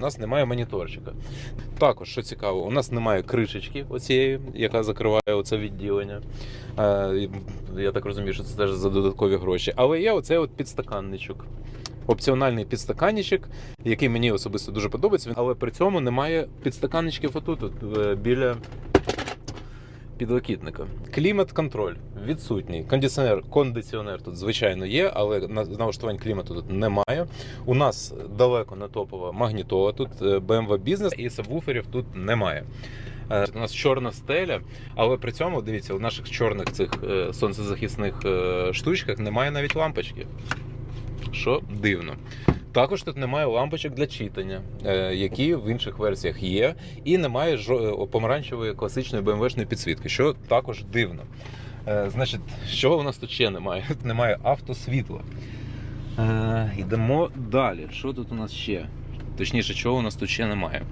У нас немає моніторчика. Також, що цікаво, у нас немає кришечки оцієї, яка закриває оце відділення. Е, Я так розумію, що це теж за додаткові гроші. Але є оцей от підстаканничок. Опціональний підстаканничок, який мені особисто дуже подобається, але при цьому немає підстаканничків отут, от, е, біля підлокітника. Клімат-контроль відсутній. Кондиціонер, кондиціонер тут, звичайно, є, але на налаштувань клімату тут немає. У нас далеко не топова магнітола, тут е, BMW бізнес і сабвуферів тут немає. Е, У нас чорна стеля, але при цьому дивіться, у наших чорних цих е, сонцезахисних штучках немає навіть лампочки. Що дивно. Також тут немає лампочок для читання, е, які в інших версіях є, і немає е, помаранчевої класичної BMW-шної підсвітки, що також дивно. Е, Значить, що у нас тут ще немає? Тут немає автосвітла. Йдемо далі. Що тут у нас ще? Точніше, чого у нас тут ще немає?